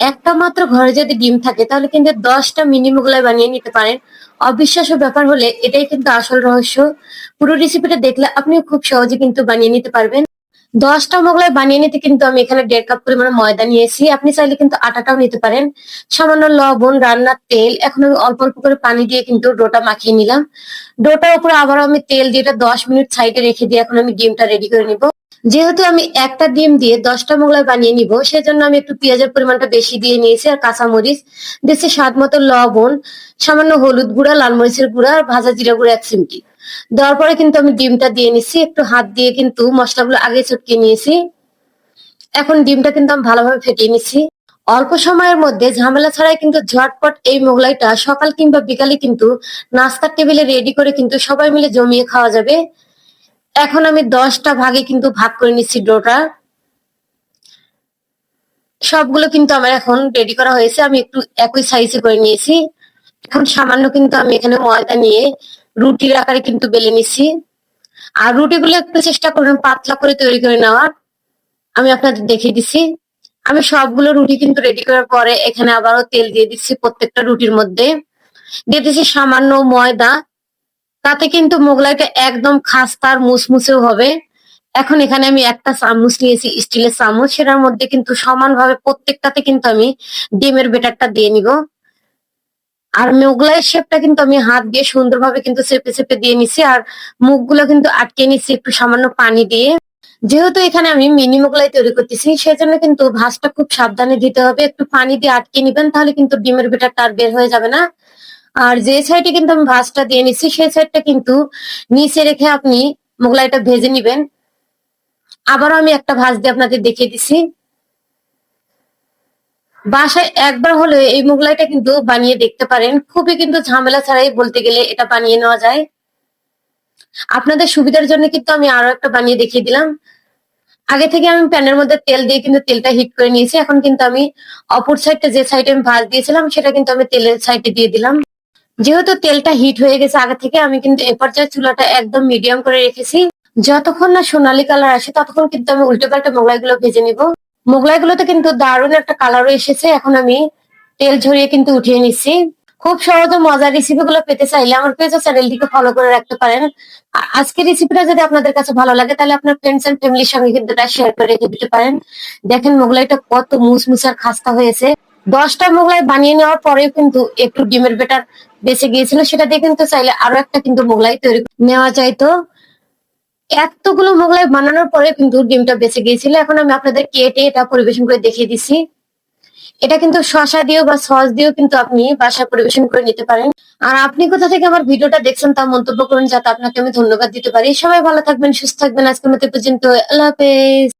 একটা মাত্র ঘরে যদি ডিম থাকে, তাহলে কিন্তু দশটা মিনি মোগলাই বানিয়ে নিতে পারেন। অবিশ্বাস্য ব্যাপার হলে এটাই কিন্তু আসল রহস্য। পুরো রেসিপিটা দেখলে আপনিও খুব সহজে কিন্তু বানিয়ে নিতে পারবেন। দশটা মোগলাই বানিয়ে নিতে কিন্তু আমি এখানে দেড় কাপ পরিমাণে ময়দা নিয়েছি। আপনি চাইলে কিন্তু আটাটাও নিতে পারেন। সামান্য লবণ, রান্নার তেল, এখন আমি অল্প অল্প করে পানি দিয়ে কিন্তু ডোটা মাখিয়ে নিলাম। ডোটার উপরে আবার আমি তেল দিয়ে এটা দশ মিনিট সাইডে রেখে দিয়ে এখন আমি ডিমটা রেডি করে নিব। যেহেতু আমি একটা ডিম দিয়ে দশটা মোগলাই বানিয়ে নিব, সেজন্য আমি একটু পেঁয়াজের পরিমাণটা বেশি দিয়ে নিয়েছি আর কাঁচামরিচ দিয়েছি স্বাদ মতো লবণ, সামান্য হলুদ গুঁড়া, লাল মরিচের গুঁড়া আর ভাজা জিরা গুঁড়া এক চিমটি। দেওয়ার পরে কিন্তু আমি ডিমটা দিয়ে নিচ্ছি, একটু হাত দিয়ে কিন্তু মশলাগুলো আগে চটকিয়ে নিয়েছি। এখন ডিমটা কিন্তু আমি ভালোভাবে ফেটিয়ে নিচ্ছি। অল্প সময়ের মধ্যে ঝামেলা ছাড়াই কিন্তু ঝটপট এই মোগলাইটা সকাল কিংবা বিকালে কিন্তু নাস্তার টেবিলে রেডি করে কিন্তু সবাই মিলে জমিয়ে খাওয়া যাবে। এখন আমি দশটা ভাগে কিন্তু ভাগ করে নিচ্ছি ডোটা সবগুলো কিন্তু আমার এখন রেডি করা হয়েছে, আমি একটু একই সাইজে করে নিয়েছি। এখন সামান্য কিন্তু আমি এখানে ময়দা নিয়ে রুটির আকারে কিন্তু বেলে নিচ্ছি। আর রুটিগুলো একটু চেষ্টা করবেন পাতলা করে তৈরি করে নেওয়ার আমি আপনাদের দেখিয়ে দিচ্ছি। আমি সবগুলো রুটি কিন্তু রেডি করার পরে এখানে আবারও তেল দিয়ে দিচ্ছি প্রত্যেকটা রুটির মধ্যে। দিয়ে দিচ্ছি সামান্য ময়দা। তাতে কিন্তু মোগলাইটা একদম খাস্তা আর মুসমুসেও হবে। এখন এখানে আমি একটা চামচ নিয়েছি, স্টিলের চামচ। সেটার মধ্যে কিন্তু সমানভাবে প্রত্যেকটাতে কিন্তু আমি ডিমের বেটারটা দিয়ে নিব। আর মোগলাইয়ের শেপটা কিন্তু আমি হাত দিয়ে সুন্দরভাবে কিন্তু চেপে চেপে দিয়ে নিছি। আর মুখগুলো কিন্তু আটকে নিছি একটু সামান্য পানি দিয়ে। যেহেতু এখানে আমি মিনি মোগলাই তৈরি করতেছি, সেজন্য কিন্তু ভাঁজটা খুব সাবধানে দিতে হবে। একটু পানি দিয়ে আটকে নিবেন, তাহলে কিন্তু ডিমের বেটারটা আর বের হয়ে যাবে না। আর যে সাইডে কিন্তু আমি ভাজটা দিয়ে নিচ্ছি, সেই সাইডটা কিন্তু নিচে রেখে আপনি মোগলাইটা ভেজে নিবেন। আবারও আমি একটা ভাজ দিয়ে আপনাদের দেখিয়ে দিচ্ছি। বাসায় একবার হলে এই মোগলাইটা কিন্তু বানিয়ে দেখতে পারেন। খুবই কিন্তু ঝামেলা ছাড়াই বলতে গেলে এটা বানিয়ে নেওয়া যায়। আপনাদের সুবিধার জন্য কিন্তু আমি আরও একটা বানিয়ে দেখিয়ে দিলাম। আগে থেকে আমি প্যানের মধ্যে তেল দিয়ে কিন্তু তেলটা হিট করে নিয়েছি। এখন কিন্তু আমি অপর সাইডটা যে সাইডে আমি ভাজ দিয়েছিলাম, সেটা কিন্তু আমি তেলের সাইডে দিয়ে দিলাম। যেহেতু তেলটা হিট হয়ে গেছে আগে থেকে, আমি কিন্তু এ পর্যায়ে চুলাটা একদম মিডিয়াম করে রেখেছি। যতক্ষণ না সোনালি কালার আসে, ততক্ষণ কিন্তু আমি উল্টো পাল্টে মোগলাই গুলো ভেজে নিব। মোগলাই গুলোতে কিন্তু দারুণ একটা কালারও এসেছে। এখন আমি তেল ঝরিয়ে কিন্তু উঠিয়ে নিচ্ছি। খুব সহজে মজার রেসিপি গুলো পেতে চাইলে আমার পেজ চ্যানেলটিকে ফলো করে রাখতে পারেন। আর আজকের রেসিপিটা যদি আপনাদের কাছে ভালো লাগে, তাহলে আপনার ফ্রেন্ডস এন্ড ফ্যামিলির সঙ্গে কিন্তু এটা শেয়ার করে রেখে দিতে পারেন। দেখেন মোগলাইটা কত মুসমুসার খাস্তা হয়েছে। দশটা মোগলাই বানিয়ে নেওয়ার পরেও কিন্তু একটু ডিমের বেটার বেঁচে গিয়েছিল, সেটা দিয়ে কিন্তু চাইলে আরও একটা কিন্তু মোগলাই তৈরি নেওয়া যায়। তো এতগুলো মোগলাই বানানোর পরে কিন্তু ডিমটা বেঁচে গিয়েছিল। এখন আমি আপনাদের কেটে এটা পরিবেশন করে দেখিয়ে দিছি। এটা কিন্তু শশা দিয়েও বা সস দিয়েও কিন্তু আপনি বাসায় পরিবেশন করে নিতে পারেন। আর আপনি কোথা থেকে আমার ভিডিওটা দেখছেন তা মন্তব্য করুন, যাতে আপনাকে আমি ধন্যবাদ দিতে পারি। সবাই ভালো থাকবেন, সুস্থ থাকবেন। আজকের মতো পর্যন্ত। আল্লাহ হাফেজ।